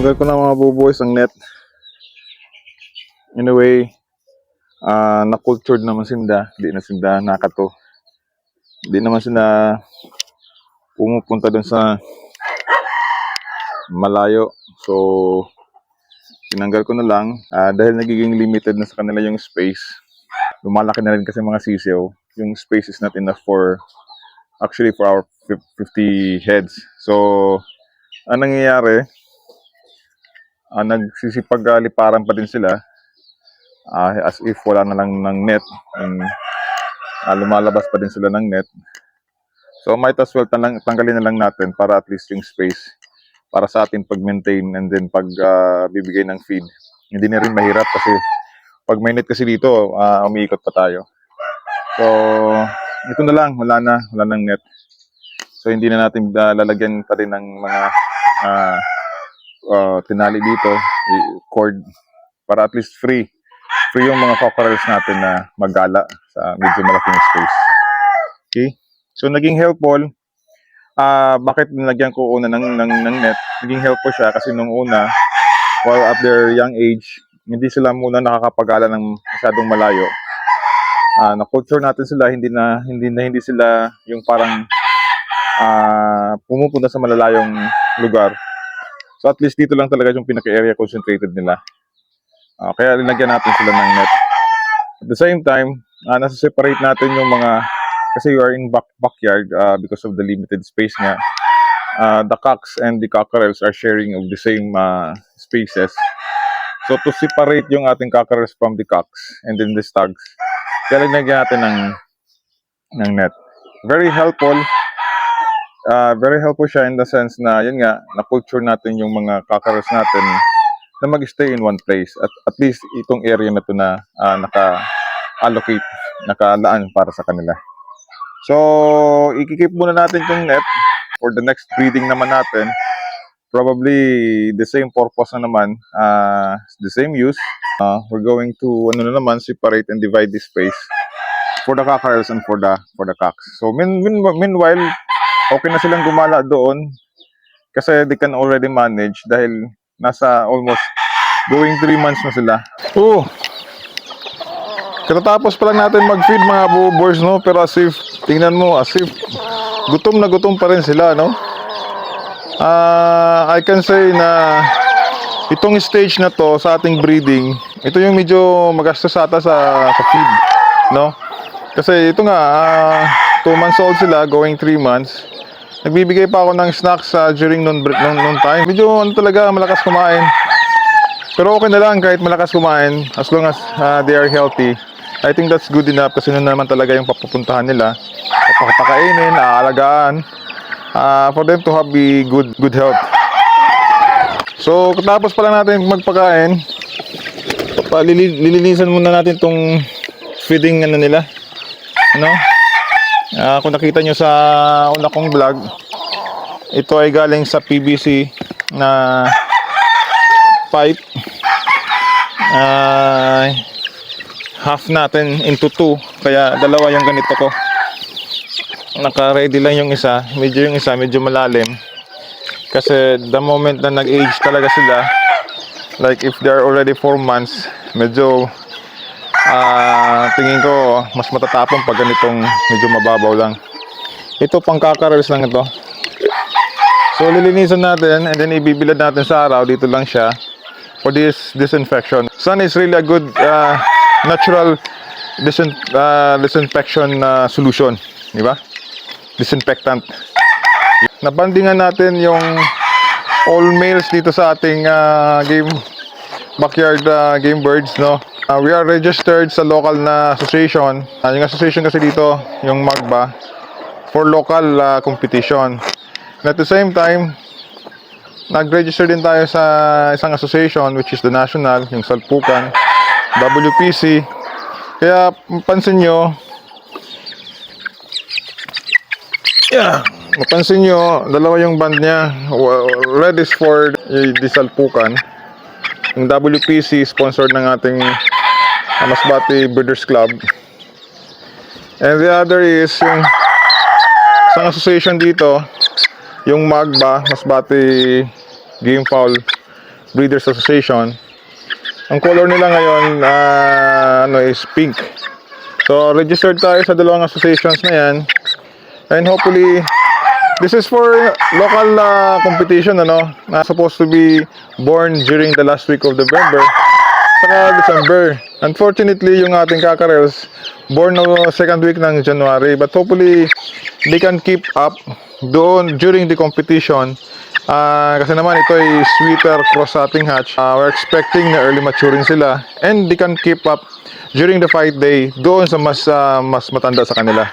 Tanggal ko na mga buboys ang net. In a way, ah na-cultured naman sila. Di na sila nakato. Di naman sila pumupunta dun sa malayo. So, tinanggal ko na lang. Ah, dahil nagiging limited na sa kanila yung space. Lumalaki na rin kasi mga sisiyo. Yung space is not enough for, actually for our fif- 50 heads. So, ang nangyayari, ah, nagsisipag-aliparan pa din sila. Ah, as if wala na lang ng net. And ah, lumalabas pa din sila ng net. So might as well talang, tanggalin na lang natin para at least yung space para sa atin pag-maintain and then pag bibigay ng feed. Hindi na rin mahirap kasi pag may net kasi dito ah, umiikot pa tayo. So ito na lang. Wala na. Wala nang net. So hindi na natin lalagyan pa rin ng mga ah, uh, tinali dito, cord, para at least free. Free yung mga cockerels natin na magala sa medyo malaking space. Okay? So, naging helpful. Ah, bakit nilagyan ko una ng, ng, ng net? Naging helpful siya kasi nung una, while at their young age, hindi sila muna nakakapagala ng masyadong malayo. Ah, na-culture natin sila, hindi na hindi na hindi sila yung parang ah pumupunta sa malalayong lugar. So at least dito lang talaga yung pinaka-area concentrated nila. Ah, kaya linagyan natin sila ng net. At the same time, ah, nasa separate natin yung mga kasi you are in back backyard ah, because of the limited space nga. Ah, the cocks and the cockerels are sharing of the same ah, spaces. So to separate yung ating cockerels from the cocks and then the stags, kaya linagyan natin ng ng net. Very helpful uh, very helpful siya in the sense na, yun nga, na-culture natin yung mga kakaros natin na mag-stay in one place. At at least itong area na to na ah, naka-allocate, nakalaan para sa kanila. So, ikikip muna natin yung net for the next breeding naman natin. Probably the same purpose na naman, ah, the same use. Ah, we're going to, ano na naman, separate and divide this space for the cockerels and for the for the cocks. So, mean, mean, meanwhile, okay na silang gumala doon kasi they can already manage dahil nasa almost going 3 months na sila. Oh! Katatapos pa lang natin mag-feed mga boys, no? Pero as if, tingnan mo, as if, gutom na gutom pa rin sila, no? Ah, I can say na itong stage na to sa ating breeding, ito yung medyo magastos ata sa, sa feed, no? Kasi ito nga, ah, 2 months old sila, going 3 months. Nagbibigay pa ako ng snacks sa during noon noon noon time. Medyo ano talaga malakas kumain. Pero okay na lang kahit malakas kumain as long as ah, they are healthy. I think that's good enough kasi noon naman talaga yung papupuntahan nila. Papakainin, aalagaan ah, for them to have be good good health. So, tapos pa lang natin magpakain, palili- lilinisan muna natin tong feeding ano nila. Ano? Ah, kung nakita nyo sa una kong vlog, ito ay galing sa PVC na pipe. Ah, half natin into two. Kaya dalawa yung ganito ko. Naka-ready lang yung isa. Medyo yung isa, medyo malalim. Kasi the moment na nag-age talaga sila, like if they're already 4 months, medyo Ah, tingin ko mas matatapang pag ganitong medyo mababaw lang. Ito pang kakarels lang ito. So lilinisan natin and then ibibilad natin sa araw dito lang siya for this disinfection. Sun is really a good ah, natural disin ah, disinfection ah, solution, di ba? Disinfectant. Nabandingan natin yung all males dito sa ating ah, game backyard ah, game birds, no? Uh, we are registered sa local na association. Uh, yung association kasi dito, yung MAGBA, for local uh, competition. And at the same time, nag-register din tayo sa isang association which is the national, yung Salpukan, WPC. Kaya pansin nyo, yeah, mapansin nyo, dalawa yung band niya. Red is for the Salpukan. Yung WPC sponsored ng ating uh, Masbate Breeders Club. And the other is yung isang association dito, yung MAGBA, Masbate Game Foul Breeders Association. Ang color nila ngayon ah, ano is pink. So registered tayo sa dalawang associations na yan. And hopefully this is for local ah, competition ano, na supposed to be born during the last week of November saka December. Unfortunately, yung ating kakarels born no second week ng January but hopefully they can keep up doon during the competition Ah, kasi naman ito ay sweeter cross ating hatch. Ah, we're expecting na early maturing sila and they can keep up during the fight day doon sa mas ah, mas matanda sa kanila.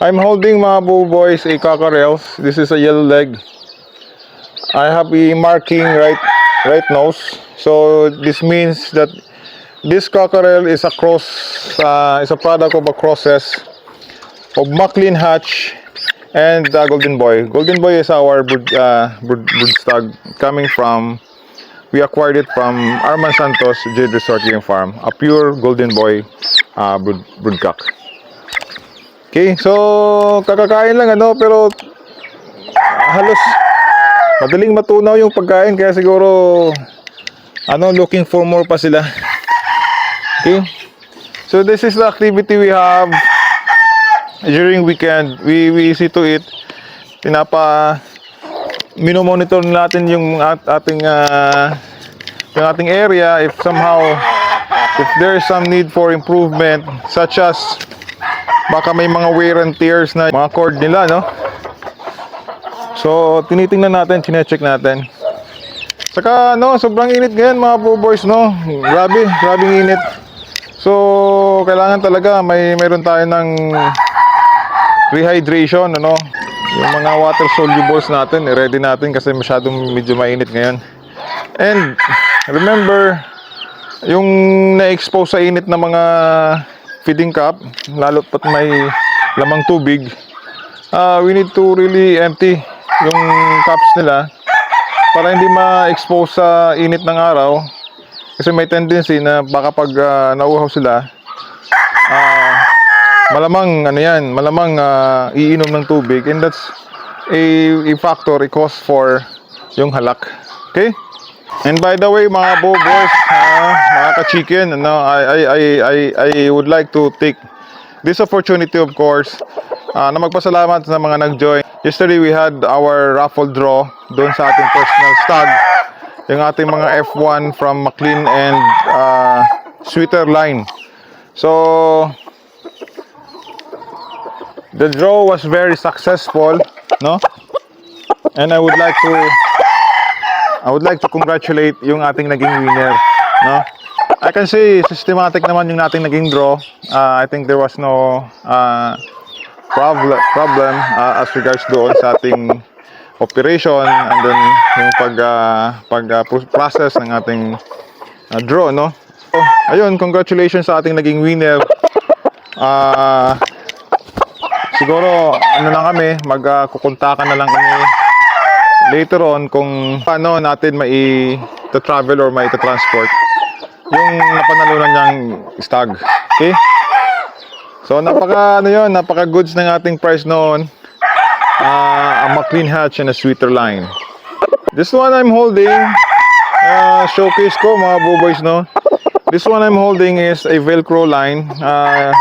I'm holding mga boys a. This is a yellow leg. I have a marking right right nose. So this means that this cockerel is a cross uh, is a product of a process of Maclean Hatch and uh, Golden Boy. Golden Boy is our brood, uh, brood, coming from we acquired it from Arman Santos Jade Resort Game Farm, a pure Golden Boy uh, brood. Okay, so kakakain lang ano pero halos madaling matunaw yung pagkain kaya siguro ano looking for more pa sila. Okay? So this is the activity we have during weekend. We we see to it pinapa minomonitor natin yung at, ating ah, yung ating area if somehow if there is some need for improvement such as baka may mga wear and tears na mga cord nila no? So tinitingnan natin chine-check natin. Saka no sobrang init ngayon mga po boys no? Grabe grabe init. So kailangan talaga may meron tayo ng rehydration ano? Yung mga water solubles natin i-ready natin kasi masyadong medyo mainit ngayon. And remember yung na-expose sa init na mga feeding cup lalo't pat may lamang tubig ah, we need to really empty yung cups nila para hindi ma-expose sa init ng araw kasi may tendency na baka pag ah, nauhaw sila ah, malamang ano yan, malamang ah, iinom ng tubig and that's a, a factor, a cause for yung halak. Okay? And by the way, mga bobos, ah, mga ka-chicken, ano, I, I, I, I, I would like to take this opportunity, of course, ah, na magpasalamat sa mga nag-join. Yesterday, we had our raffle draw doon sa ating personal stag. Yung ating mga F1 from McLean and ah, Sweeter line. So, the draw was very successful, no? And I would like to I would like to congratulate yung ating naging winner, no? I can say systematic naman yung nating naging draw. Uh, I think there was no uh, problem problem uh, as regards doon sa ating operation and then yung pag uh, pag uh, pro- process ng ating uh, draw, no? So, ayun, congratulations sa ating naging winner. Ah siguro ano lang kami magkukuntakan na lang kami later on kung paano natin mai to travel or mai to transport yung napanalunan niyang stag. Okay? So napaka ano yun napaka goods ng ating price noon. Ah, a McLean hatch and a sweeter line. This one I'm holding ah, showcase ko mga boys no? This one I'm holding is a velcro line. Ah,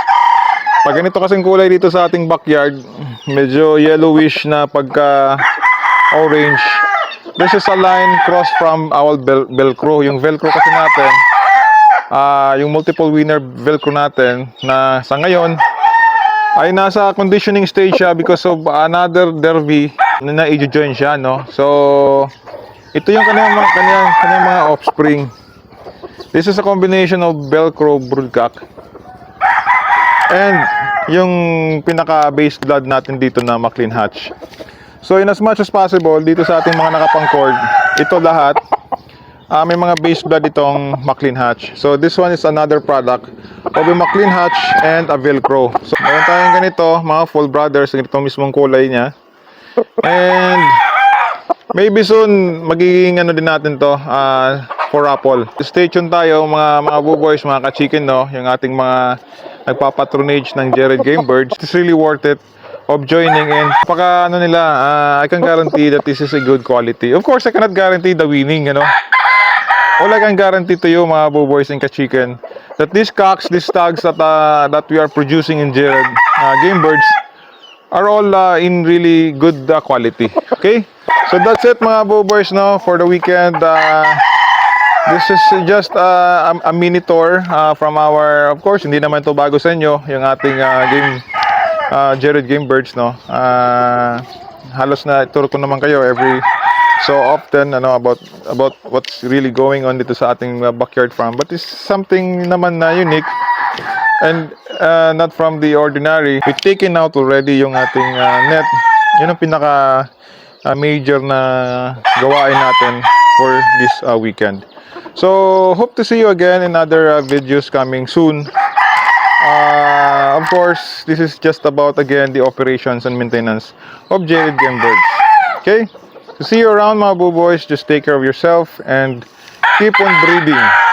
pag ganito kasing kulay dito sa ating backyard, medyo yellowish na pagka orange. This is a line cross from our vel- velcro. Yung velcro kasi natin, ah yung multiple winner velcro natin na sa ngayon ay nasa conditioning stage siya because of another derby na na-join siya, no? So, ito yung kanyang, mga- kanyang, kanyang mga offspring. This is a combination of velcro broodcock And yung pinaka base blood natin dito na McLean Hatch. So in as much as possible dito sa ating mga nakapang-cord, ito lahat ah, may mga base blood itong McLean Hatch. So this one is another product of a McLean Hatch and a Velcro. So meron tayong ganito, mga full brothers, ganito mismong kulay niya. And maybe soon magiging ano din natin to ah, for Apple. Stay tuned tayo mga mga boys, mga ka-chicken no, yung ating mga nagpapatronage ng Jared Game Birds. It's really worth it of joining and paka ano nila, ah, I can guarantee that this is a good quality. Of course, I cannot guarantee the winning, you know. all I can guarantee to you mga boys and ka-chicken that these cocks, these tags that uh, that we are producing in Jared uh, Game Birds are all uh, in really good uh, quality. Okay? So that's it mga boys no for the weekend. Uh, this is just uh, a, a mini tour uh, from our of course hindi naman to bago sa inyo yung ating uh, game uh, Jared Game Birds no. Uh, halos na ituro ko naman kayo every so often ano about about what's really going on dito sa ating uh, backyard farm. But it's something naman na unique and uh, not from the ordinary. We've taken out already yung ating uh, net. Yun ang pinaka uh, major na gawain natin for this uh, weekend. So hope to see you again in other uh, videos coming soon uh, of course this is just about again the operations and maintenance of Jared Game Birds okay? To see you around mga boys just take care of yourself and keep on breeding